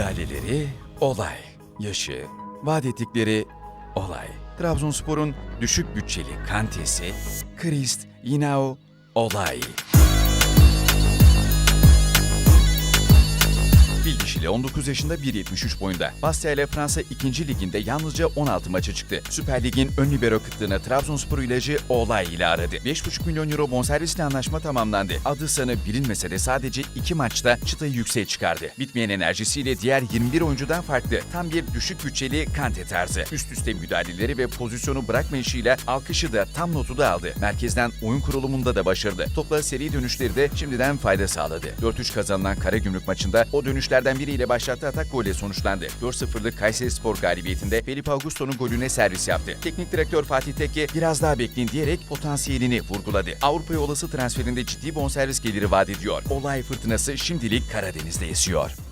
müdahaleleri olay. Yaşı, vaat ettikleri olay. Trabzonspor'un düşük bütçeli kantesi Krist Yinao olay. Bilgişili 19 yaşında 1.73 boyunda. Bastia ile Fransa 2. Liginde yalnızca 16 maça çıktı. Süper Lig'in ön libero kıtlığına Trabzonspor ilacı Olay ile aradı. 5,5 milyon euro bonservisle anlaşma tamamlandı. Adı sanı bilinmese de sadece 2 maçta çıtayı yükseğe çıkardı. Bitmeyen enerjisiyle diğer 21 oyuncudan farklı. Tam bir düşük bütçeli Kante tarzı. Üst üste müdahaleleri ve pozisyonu bırakmayışıyla alkışı da tam notu da aldı. Merkezden oyun kurulumunda da başardı. Topla seri dönüşleri de şimdiden fayda sağladı. 4-3 kazanılan Karagümrük maçında o dönüşlerden biriyle başlattığı atak golle sonuçlandı. 4-0'lık Kayseri Spor galibiyetinde Felipe Augusto'nun golüne servis yaptı. Teknik direktör Fatih Tekke biraz daha bekleyin diyerek potansiyelini vurguladı. Avrupa'ya olası transferinde ciddi bonservis geliri vaat ediyor. Olay fırtınası şimdilik Karadeniz'de esiyor.